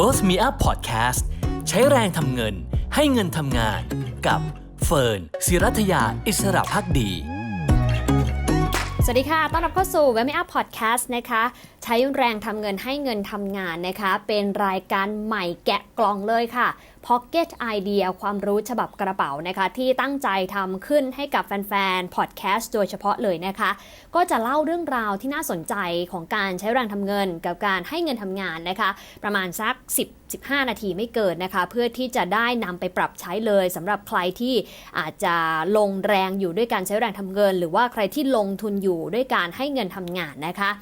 Worth Me Up Podcast ใช้แรงทำเงินให้เงินทำงาน กับเฟิร์นศิรัทยาอิสระพักดี สวัสดีค่ะ ต้อนรับเข้าสู่ w e b m e Up Podcast นะคะ ใช้แรงทำเงินให้เงินทำงานนะคะ เป็นรายการใหม่แกะกล่องเลยค่ะ Pocket Idea ความรู้ฉบับกระเป๋านะคะ ที่ตั้งใจทำขึ้นให้กับแฟนๆ Podcast โดยเฉพาะเลยนะคะ ก็จะเล่าเรื่องราวที่น่าสนใจของการใช้แรงทำเงินกับการให้เงินทำงานนะคะ ประมาณสัก 10-15 นาทีไม่เกินนะคะ เพื่อที่จะได้นำไปปรับใช้เลยสำหรับใครที่อาจจะลงแรงอยู่ด้วยการใช้แรงทำเงิน หรือว่าใครที่ลงทุนอยู่ด้วยการให้เงินทำงานนะคะ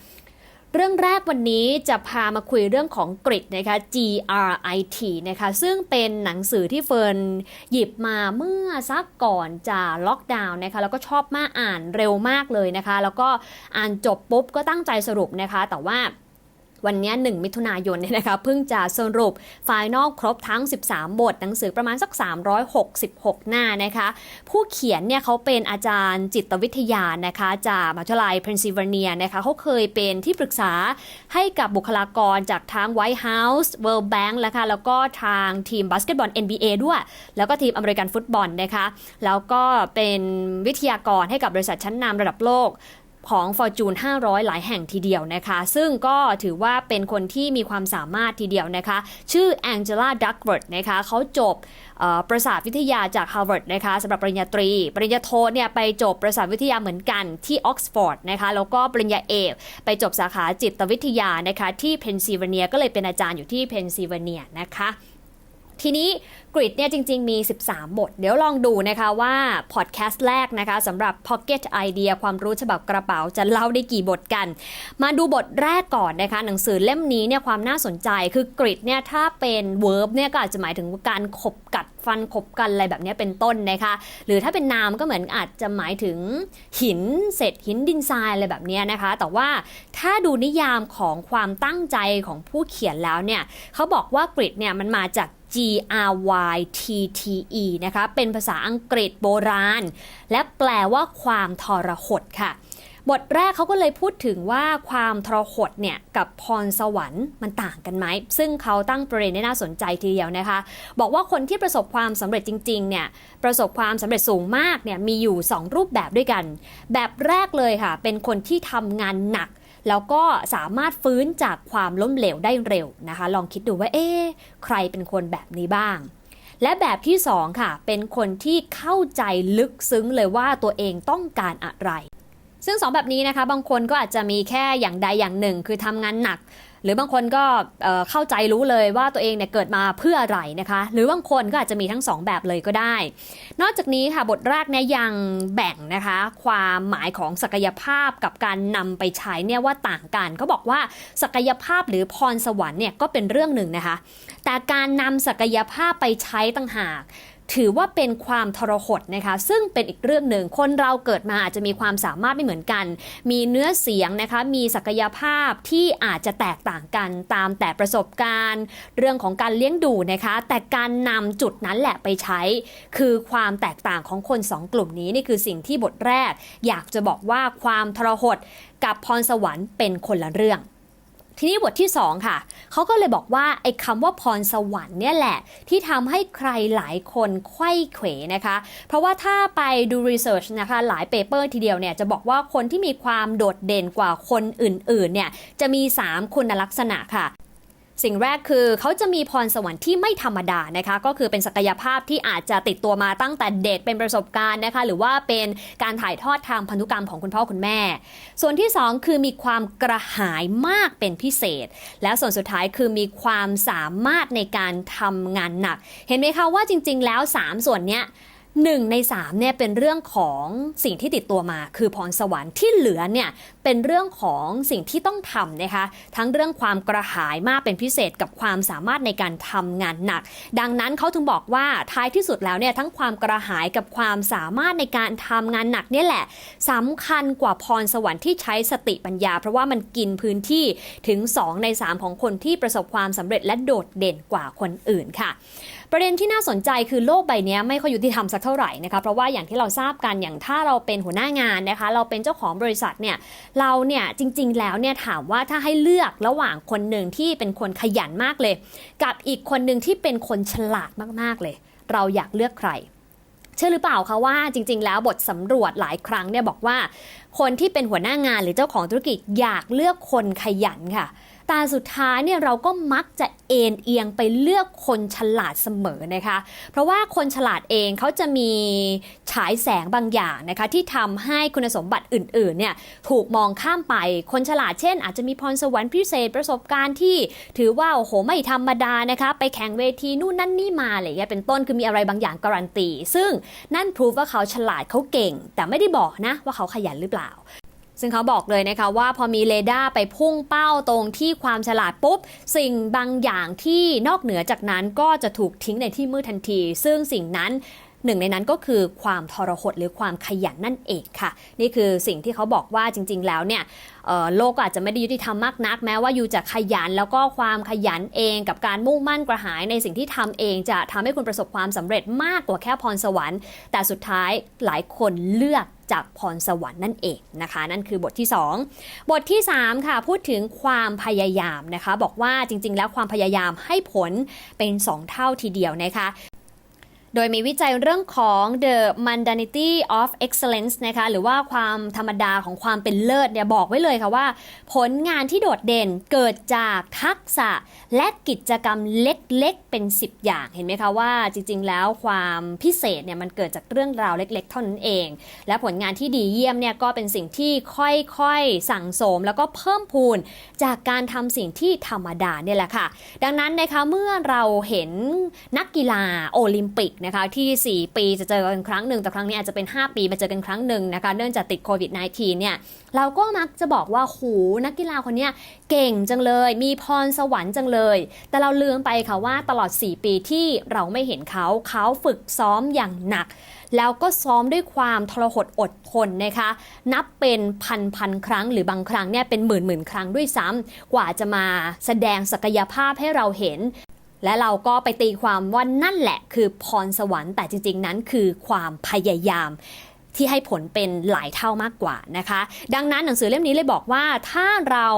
เรื่องแรกวันนี้จะพามาคุยเรื่องของกริดนะคะ G R I T นะคะซึ่งเป็นหนังสือที่เฟิร์นหยิบมาเมื่อสักก่อนจะล็อกดาวน์นะคะแล้วก็ชอบมากอ่านเร็วมากเลยนะคะ แล้วก็อ่านจบปุ๊บก็ตั้งใจสรุปนะคะ แต่ว่า วันนี้ 1 มิถุนายนเนี่ยนะคะเพิ่งจะสรุปไฟนอลครบทั้ง 13 บท หนังสือประมาณสัก 366 หน้านะคะ ผู้เขียนเนี่ยเขาเป็นอาจารย์จิตวิทยานะคะจากมหาวิทยาลัยเพนซิลเวเนียนะคะเขาเคยเป็นที่ปรึกษาให้กับบุคลากรจากทาง White House World Bank แล้วค่ะแล้วก็ทางทีมบาสเกตบอล NBA ด้วย แล้วก็ทีมอเมริกันฟุตบอลนะคะแล้วก็เป็นวิทยากรให้กับบริษัทชั้นนำระดับโลก ของ Fortune 500 หลายแห่งทีเดียวนะคะ ซึ่งก็ถือว่าเป็นคนที่มีความสามารถทีเดียวนะคะ ชื่อ Angela Duckworth นะคะเขาจบประสาทวิทยาจาก Harvard นะคะสำหรับปริญญาตรี ปริญญาโทเนี่ยไปจบประสาทวิทยาเหมือนกันที่ Oxford นะคะแล้วก็ปริญญาเอกไปจบสาขาจิตวิทยานะคะที่เพนซิลเวเนียก็เลยเป็นอาจารย์อยู่ที่เพนซิลเวเนียนะคะ ทีนี้กริดเนี่ยจริง ๆ มี 13 บท เดี๋ยวลองดูนะคะว่าพอดแคสต์แรกนะคะสำหรับ Pocket Idea ความรู้ฉบับกระเป๋าจะเล่าได้กี่บทกัน มาดูบทแรกก่อนนะคะ หนังสือเล่มนี้เนี่ยความน่าสนใจคือกริดเนี่ยถ้าเป็น verb เนี่ยก็อาจจะหมายถึงการขบกัดฟันขบกันอะไรแบบนี้เป็นต้นนะคะ หรือถ้าเป็นนามก็เหมือนอาจจะหมายถึงหินเศษหินดินทรายอะไรแบบนี้นะคะ แต่ว่าถ้าดูนิยามของความตั้งใจของผู้เขียนแล้วเนี่ยเขาบอกว่ากริดเนี่ยมันมาจาก G R Y T T E นะคะ เป็นภาษาอังกฤษโบราณ และแปลว่าความทรหดค่ะ บทแรกเขาก็เลยพูดถึงว่าความทรหดเนี่ย กับพรสวรรค์มันต่างกันไหม ซึ่งเขาตั้งประเด็นได้น่าสนใจทีเดียวนะคะ บอกว่าคนที่ประสบความสำเร็จจริงๆ เนี่ย ประสบความสำเร็จสูงมากเนี่ย มีอยู่ 2 รูปแบบด้วยกัน แบบแรกเลยค่ะ เป็นคนที่ทำงานหนัก แล้วก็สามารถฟื้นจากความล้มเหลวได้เร็วนะคะ ลองคิดดูว่าเอ๊ะใครเป็นคนแบบนี้บ้าง และแบบที่สองค่ะ เป็นคนที่เข้าใจลึกซึ้งเลยว่าตัวเองต้องการอะไร ซึ่งสองแบบนี้นะคะ บางคนก็อาจจะมีแค่อย่างใดอย่างหนึ่ง คือทำงานหนัก หรือบางคนก็เข้าใจรู้เลยว่าตัวเองเนี่ยเกิดมาเพื่ออะไรนะคะ หรือบางคนก็อาจจะมีทั้งสองแบบเลยก็ได้ นอกจากนี้ค่ะบทแรกเนี่ยยังแบ่งนะคะความหมายของศักยภาพกับการนำไปใช้เนี่ยว่าต่างกันเขาบอกว่าศักยภาพหรือพรสวรรค์เนี่ยก็เป็นเรื่องหนึ่งนะคะ แต่การนำศักยภาพไปใช้ต่างหาก ถือว่าเป็นความทรหดนะคะซึ่งเป็นอีกเรื่องหนึ่งคนเราเกิดมาอาจจะมีความสามารถไม่เหมือนกัน มีเนื้อเสียงนะคะมีศักยภาพที่อาจจะแตกต่างกันตามแต่ประสบการณ์ เรื่องของการเลี้ยงดูนะคะ แต่การนำจุดนั้นแหละไปใช้ คือความแตกต่างของคนสองกลุ่มนี้นี่คือสิ่งที่บทแรก อยากจะบอกว่าความทรหดกับพรสวรรค์เป็นคนละเรื่อง ทีนี้บทที่ 2 ค่ะ เขาก็เลยบอกว่าไอ้คำว่าพรสวรรค์เนี่ยแหละ ที่ทำให้ใครหลายคนไข้เขวนะคะ เพราะว่าถ้าไปดูรีเสิร์ชนะคะ หลายเปเปอร์ทีเดียวเนี่ย จะบอกว่าคนที่มีความโดดเด่นกว่าคนอื่นๆเนี่ย จะมี 3 คุณลักษณะค่ะ สิ่งแรกคือเขาจะมีพรสวรรค์ที่ไม่ธรรมดานะคะ ก็คือเป็นศักยภาพที่อาจจะติดตัวมาตั้งแต่เด็กเป็นประสบการณ์นะคะ หรือว่าเป็นการถ่ายทอดทางพันธุกรรมของคุณพ่อคุณแม่ ส่วนที่ 2 คือมีความกระหายมากเป็นพิเศษ และส่วนสุดท้ายคือมีความสามารถในการทำงานหนัก เห็นไหมคะว่าจริง ๆ แล้ว 3 ส่วนเนี้ย หนึ่งในสามเนี่ยเป็นเรื่องของสิ่งที่ติดตัวมา คือพรสวรรค์ที่เหลือเนี่ยเป็นเรื่องของสิ่งที่ต้องทำนะคะทั้งเรื่องความกระหายมากเป็นพิเศษกับความสามารถในการทำงานหนัก ดังนั้นเขาถึงบอกว่าท้ายที่สุดแล้วเนี่ยทั้งความกระหายกับความสามารถในการทำงานหนักเนี่ยแหละสำคัญกว่าพรสวรรค์ที่ใช้สติปัญญา เพราะว่ามันกินพื้นที่ถึง 2 ใน 3 ของคนที่ประสบความสำเร็จและโดดเด่นกว่าคนอื่นค่ะ ประเด็นที่น่าสนใจคือโลกใบนี้ไม่ค่อยยุติธรรมสักเท่าไหร่นะคะเพราะว่าอย่างที่เราทราบกันอย่างถ้าเราเป็นหัวหน้างานนะคะ เราเป็นเจ้าของบริษัทเนี่ยเราเนี่ยจริง ๆ แล้วเนี่ยถามว่าถ้าให้เลือกระหว่างคนหนึ่งที่เป็นคนขยันมากเลย กับอีกคนหนึ่งที่เป็นคนฉลาดมากๆเลย เราอยากเลือกใครเชื่อหรือเปล่าคะว่าจริง ๆ แล้วบทสำรวจหลายครั้งเนี่ยบอกว่า คนที่เป็นหัวหน้างานหรือเจ้าของธุรกิจอยากเลือกคนขยันค่ะ แต่สุดท้ายเนี่ยเราก็มักจะเอ็นเอียงไปเลือกคนฉลาดเสมอนะคะ เพราะว่าคนฉลาดเองเขาจะมีฉายแสงบางอย่างนะคะที่ทำให้คุณสมบัติอื่นๆเนี่ยถูกมองข้ามไปคนฉลาดเช่น อาจจะมีพรสวรรค์พิเศษประสบการณ์ที่ถือว่าโอ้โหไม่ธรรมดานะคะไปแข่งเวทีนู่นนั่นนี่มาอะไรเงี้ยเป็นต้นคือมีอะไรบางอย่างการันตี ซึ่งนั่นพิสูจว่าเขาฉลาดเขาเก่ง แต่ไม่ได้บอกนะว่าเขาขยันหรือเปล่า ซึ่งเขาบอกเลยนะคะว่าพอมีเรดาร์ไปพุ่งเป้าตรงที่ความฉลาดปุ๊บ สิ่งบางอย่างที่นอกเหนือจากนั้นก็จะถูกทิ้งในที่มืดทันที ซึ่งสิ่งนั้นหนึ่งในนั้นก็คือความทรหดหรือความขยันนั่นเองค่ะ นี่คือสิ่งที่เขาบอกว่าจริง ๆ แล้วเนี่ยโลกอาจจะไม่ได้ยุติธรรมมากนัก แม้ว่าอยู่จะขยันแล้วก็ความขยันเองกับการมุ่งมั่นกระหายในสิ่งที่ทำเองจะทำให้คุณประสบความสำเร็จมากกว่าแค่พรสวรรค์ แต่สุดท้ายหลายคนเลือก จากพรสวรรค์นั่นเองนะคะ นั่นคือบทที่ 2 บทที่ 3 ค่ะ พูดถึงความพยายามนะคะ บอกว่าจริงๆ แล้วความพยายามให้ผลเป็น 2 เท่าทีเดียวนะคะ โดยมีวิจัยเรื่องของ the mundanity of excellence นะคะหรือว่าความธรรมดาของความเป็นเลิศเนี่ยบอกไว้เลยค่ะว่า ผลงานที่โดดเด่นเกิดจากทักษะและกิจกรรมเล็กๆเป็น 10 อย่างเห็นไหมคะว่าจริงๆ แล้วความพิเศษเนี่ยมันเกิดจากเรื่องราวเล็กๆ เท่านั้นเอง และผลงานที่ดีเยี่ยมเนี่ยก็เป็นสิ่งที่ค่อยๆ สั่งสมแล้วก็เพิ่มพูนจากการทำสิ่งที่ธรรมดาเนี่ยแหละค่ะ ดังนั้นนะคะเมื่อเราเห็นนักกีฬาโอลิมปิกนะคะที่ 4 ปีจะเจอกันครั้งหนึ่งแต่ครั้งนี้อาจจะเป็น 5 ปีมาเจอกันครั้งหนึ่งนะคะเนื่องจากติดโควิด -19 เนี่ยเราก็มักจะบอกว่าหูนักกีฬาคนนี้เก่งจังเลย มีพรสวรรค์จังเลย แต่เราลืมไปค่ะว่าตลอด 4 ปีที่เราไม่เห็นเขาเขาฝึกซ้อมอย่างหนัก แล้วก็ซ้อมด้วยความทรหดอดทนนะคะ นับเป็นพันพันครั้งหรือบางครั้งเนี่ยเป็นหมื่นหมื่นครั้งด้วยซ้ำกว่าจะมาแสดงศักยภาพให้เราเห็น และเราก็ไปตีความว่านั่นแหละคือพรสวรรค์แต่จริง ๆ นั้นคือความพยายามที่ให้ผลเป็นหลายเท่ามากกว่านะคะ ดังนั้นหนังสือเล่มนี้เลยบอกว่าถ้าเรา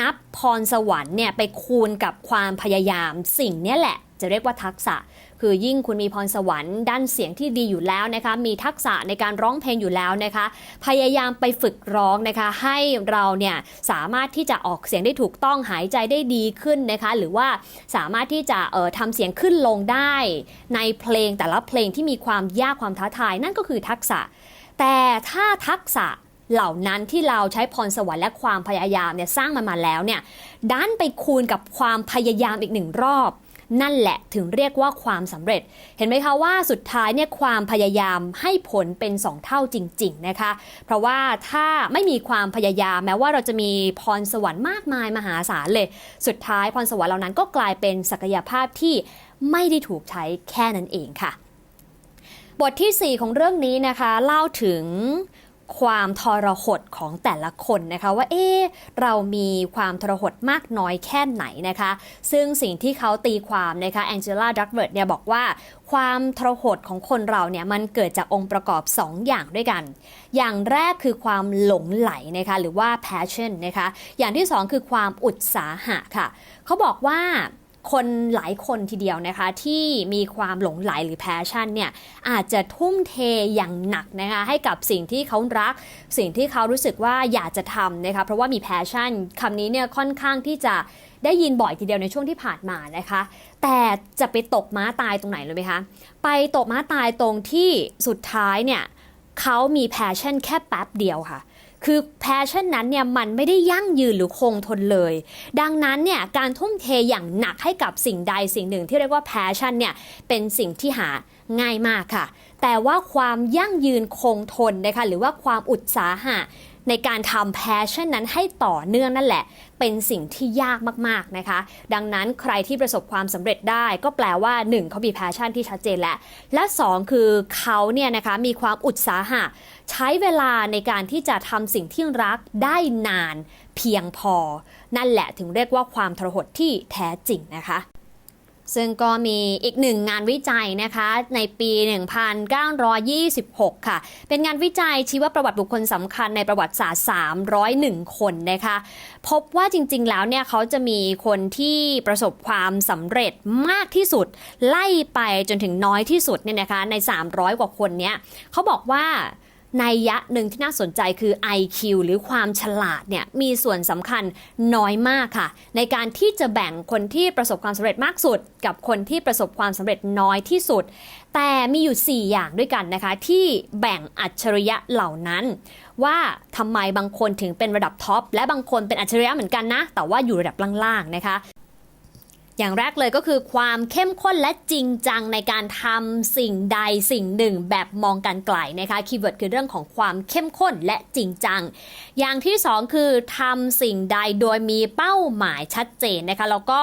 นับพรสวรรค์เนี่ยไปคูณกับความพยายามสิ่งนี้แหละ จะเรียกว่าทักษะ คือยิ่งคุณมีพรสวรรค์ด้านเสียงที่ดีอยู่แล้วนะคะ มีทักษะในการร้องเพลงอยู่แล้วนะคะ พยายามไปฝึกร้องนะคะ ให้เราเนี่ยสามารถที่จะออกเสียงได้ถูกต้องหายใจได้ดีขึ้นนะคะ หรือว่าสามารถที่จะเอ่อทำเสียงขึ้นลงได้ ในเพลงแต่ละเพลงที่มีความยากความท้าทายนั่นก็คือทักษะ แต่ถ้าทักษะเหล่านั้นที่เราใช้พรสวรรค์และความพยายามเนี่ยสร้างมันมาแล้วเนี่ยดันไปคูณกับความพยายามอีกหนึ่งรอบ นั่นแหละถึงเรียกว่าความสำเร็จ เห็นไหมคะว่าสุดท้ายเนี่ยความพยายามให้ผลเป็น 2 เท่าจริง ๆ นะคะ เพราะว่าถ้าไม่มีความพยายามแม้ว่าเราจะมีพรสวรรค์มากมายมหาศาลเลย สุดท้ายพรสวรรค์เหล่านั้นก็กลายเป็นศักยภาพที่ไม่ได้ถูกใช้แค่นั้นเองค่ะ บทที่ 4 ของเรื่องนี้นะคะ เล่าถึง ความทรหดของแต่ละคนนะคะว่าเอ๊เรามีความทรหดมากน้อยแค่ไหนนะคะ ซึ่งสิ่งที่เขาตีความนะคะแองเจล่าดักเวิร์ดเนี่ยบอกว่าความทรหดของคนเราเนี่ยมันเกิดจากองค์ประกอบ 2 อย่างด้วยกัน อย่างแรกคือความหลงไหลนะคะหรือว่า passion นะคะ อย่างที่ 2 คือความอุตสาหะค่ะ เขาบอกว่า คนหลายคนทีเดียวนะคะ ที่มีความหลงไหลหรือ passion เนี่ยอาจจะทุ่มเทอย่างหนักนะคะให้กับสิ่งที่เขารัก สิ่งที่เขารู้สึกว่าอยากจะทำนะคะเพราะว่ามี passion คำนี้เนี่ยค่อนข้างที่จะได้ยินบ่อยทีเดียวในช่วงที่ผ่านมานะคะ แต่จะไปตกม้าตายตรงไหนเลยไหมคะ ไปตกม้าตายตรงที่สุดท้ายเนี่ยเขามี passion แค่แป๊บเดียวค่ะ คือแพชชั่นนั้นเนี่ยมันไม่ได้ยั่งยืนหรือคงทนเลย ดังนั้นเนี่ยการทุ่มเทอย่างหนักให้กับสิ่งใดสิ่งหนึ่งที่เรียกว่าแพชชั่นเนี่ยเป็นสิ่งที่หาง่ายมากค่ะ แต่ว่าความยั่งยืนคงทนนะคะหรือว่าความอุตสาหะ ในการทำ passion นั้นให้ต่อเนื่องนั่นแหละ เป็นสิ่งที่ยากมากๆนะคะ ดังนั้นใครที่ประสบความสำเร็จได้ก็แปลว่า 1. เขามี passion ที่ชัดเจนแล้ว และ 2 คือเขาเนี่ยนะคะมีความอุตสาหะ ใช้เวลาในการที่จะทำสิ่งที่รักได้นานเพียงพอ นั่นแหละถึงเรียกว่าความทรหดที่แท้จริงนะคะ ซึ่งก็มีอีกหนึ่งงานวิจัยนะคะในปี 1926 ค่ะ เป็นงานวิจัยชี้ว่าประวัติบุคคลสำคัญในประวัติศาสตร์ 301 คนนะคะ พบว่าจริงๆ แล้วเนี่ยเขาจะมีคนที่ประสบความสำเร็จมากที่สุด ไล่ไปจนถึงน้อยที่สุดเนี่ยนะคะใน 300 กว่าคนเนี้ยเขาบอกว่า นยยะหนึ่งที่น่าสนใจคือ IQ หรือความฉลาดเนี่ยมีส่วนสำคัญน้อยมากค่ะ ในการที่จะแบ่งคนที่ประสบความสำเร็จมากสุด กับคนที่ประสบความสำเร็จน้อยที่สุด แต่มีอยู่ 4 อย่างด้วยกันนะคะ ที่แบ่งอัจฉริยะเหล่านั้น ว่าทำไมบางคนถึงเป็นระดับท็อปและบางคนเป็นอัจฉริยะเหมือนกันนะ แต่ว่าอยู่ระดับล่างๆนะคะ อย่างแรกเลยก็คือความเข้มข้นและจริงจังในการทำสิ่งใดสิ่งหนึ่งแบบมองการไกลนะคะคีย์เวิร์ดคือเรื่องของความเข้มข้นและจริงจัง อย่างที่สองคือทำสิ่งใดโดยมีเป้าหมายชัดเจนนะคะแล้วก็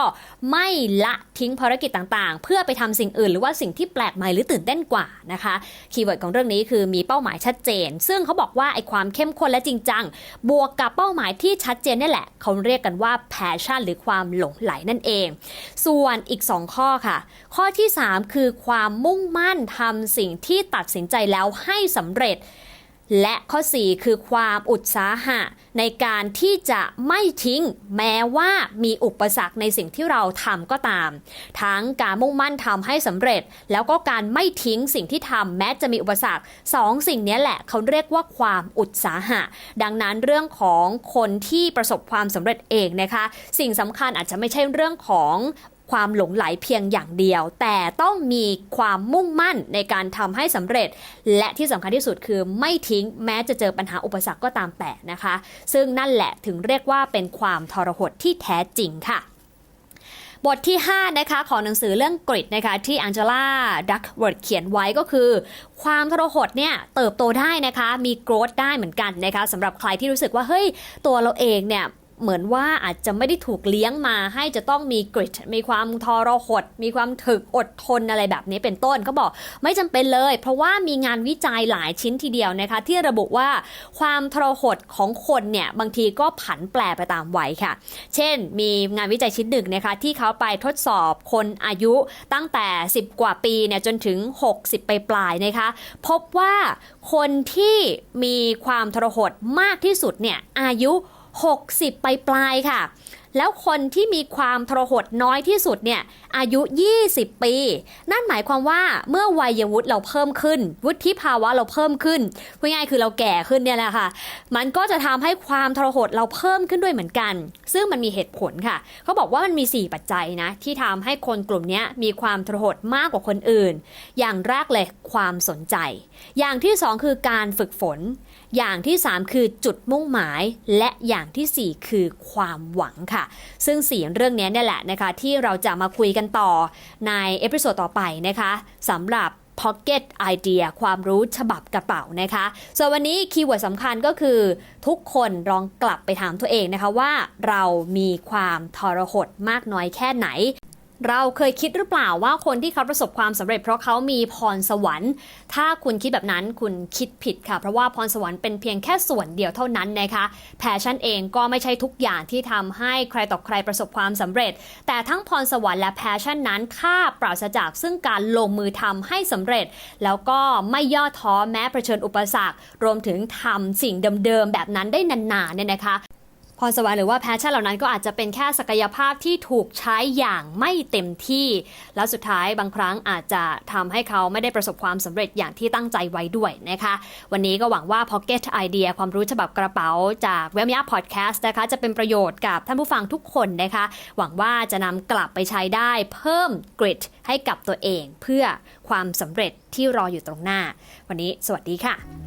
ไม่ละทิ้งภารกิจต่างๆ เพื่อไปทำสิ่งอื่น หรือว่าสิ่งที่แปลกใหม่หรือตื่นเต้นกว่านะคะคีย์เวิร์ดของเรื่องนี้คือมีเป้าหมายชัดเจน ซึ่งเขาบอกว่าไอ้ความเข้มข้นและจริงจัง บวกกับเป้าหมายที่ชัดเจนนี่แหละ เขาเรียกกันว่า passion หรือความหลงไหลนั่นเองส่วนอีก 2 ข้อค่ะ ข้อที่ 3 คือความมุ่งมั่นทำสิ่งที่ตัดสินใจแล้วให้สำเร็จ และข้อ 4 คือความอุตสาหะ ในการที่จะไม่ทิ้ง แม้ว่ามีอุปสรรคในสิ่งที่เราทำก็ตาม ทั้งการมุ่งมั่นทำให้สำเร็จ แล้วก็การไม่ทิ้งสิ่งที่ทำแม้จะมีอุปสรรคสองสิ่งนี้แหละเขาเรียกว่าความอุตสาหะ ดังนั้นเรื่องของคนที่ประสบความสำเร็จเองนะคะ สิ่งสำคัญอาจจะไม่ใช่เรื่องของ ความหลงไหลเพียงอย่างเดียว แต่ต้องมีความมุ่งมั่นในการทำให้สำเร็จ และที่สำคัญที่สุดคือไม่ทิ้งแม้จะเจอปัญหาอุปสรรคก็ตามแต่นะคะ ซึ่งนั่นแหละถึงเรียกว่าเป็นความทรหดที่แท้จริงค่ะบทที่ 5 นะคะของหนังสือเรื่องกริดนะคะที่อังเจล่าดักเวิร์ดเขียนไว้ก็คือ ความทรหดเนี่ยเติบโตได้นะคะ มีโกรธได้เหมือนกันนะคะสำหรับใครที่รู้สึกว่า เฮ้ย ตัวเราเองเนี่ย เหมือนว่าอาจจะไม่ได้ถูกเลี้ยงมาให้จะต้องมีกริดมีความทรหด มีความถึกอดทนอะไรแบบนี้เป็นต้นก็บอกไม่จำเป็นเลย เพราะว่ามีงานวิจัยหลายชิ้นทีเดียวนะคะที่ระบุว่าความทรหดของคนเนี่ยบางทีก็ผันแปรไปตามวัยค่ะ เช่น มีงานวิจัยชิ้นหนึ่งนะคะที่เขาไปทดสอบคนอายุตั้งแต่ 10 กว่าปีเนี่ยจนถึง 60 ไปปลายนะคะ พบว่าคนที่มีความทรหดมากที่สุดเนี่ยอายุ 60 ไปปลายค่ะ แล้วคนที่มีความทรหดน้อยที่สุดเนี่ยอายุ 20 ปี นั่นหมายความว่าเมื่อวัยวุฒิเราเพิ่มขึ้น วุฒิภาวะเราเพิ่มขึ้นพูดง่ายๆคือเราแก่ขึ้นเนี่ยแหละค่ะ มันก็จะทำให้ความทรหดเราเพิ่มขึ้นด้วยเหมือนกัน ซึ่งมันมีเหตุผลค่ะ เขาบอกว่ามันมี 4 ปัจจัยนะ ที่ทำให้คนกลุ่มนี้มีความทรหดมากกว่าคนอื่น อย่างแรกเลยความสนใจ อย่างที่ 2 คือการฝึกฝน อย่างที่ 3 คือจุดมุ่งหมาย และอย่างทีสี่4 คือความหวังค่ะ ซึ่งสี่เรื่องนี้เนี่ยแหละนะคะที่เราจะมาคุยกันต่อในเอพิโซดต่อไปนะคะสำหรับ Pocket Idea ความรู้ฉบับกระเป๋านะคะ ส่วนวันนี้คีย์เวิร์ดสำคัญก็คือ ทุกคนลองกลับไปถามตัวเองนะคะว่าเรามีความทรหดมากน้อยแค่ไหน เราเคยคิดหรือเปล่าว่าคนที่เขาประสบความสำเร็จ เพราะเขามีพรสวรรค์ ถ้าคุณคิดแบบนั้นคุณคิดผิดค่ะ เพราะว่าพรสวรรค์เป็นเพียงแค่ส่วนเดียวเท่านั้นนะคะแพชชั่นเองก็ไม่ใช่ทุกอย่างที่ทำให้ใครต่อใครประสบความสำเร็จ แต่ทั้งพรสวรรค์และแพชชั่นนั้นถ้าปราศจากซึ่งการลงมือทำให้สำเร็จ แล้วก็ไม่ย่อท้อแม้เผชิญอุปสรรค รวมถึงทำสิ่งเดิมๆแบบนั้นได้นานๆเนี่ยนะคะ พรสวรรค์หรือว่าแพชชั่นเหล่านั้นก็อาจจะเป็นแค่ศักยภาพที่ถูกใช้อย่างไม่เต็มที่ แล้วสุดท้ายบางครั้งอาจจะทำให้เขาไม่ได้ประสบความสำเร็จอย่างที่ตั้งใจไว้ด้วยนะคะ วันนี้ก็หวังว่า Pocket Idea ความรู้ฉบับกระเป๋าจากเว็บยาพอดแคสต์นะคะ จะเป็นประโยชน์กับท่านผู้ฟังทุกคนนะคะ หวังว่าจะนำกลับไปใช้ได้เพิ่มกริดให้กับตัวเองเพื่อความสำเร็จที่รออยู่ตรงหน้า วันนี้สวัสดีค่ะ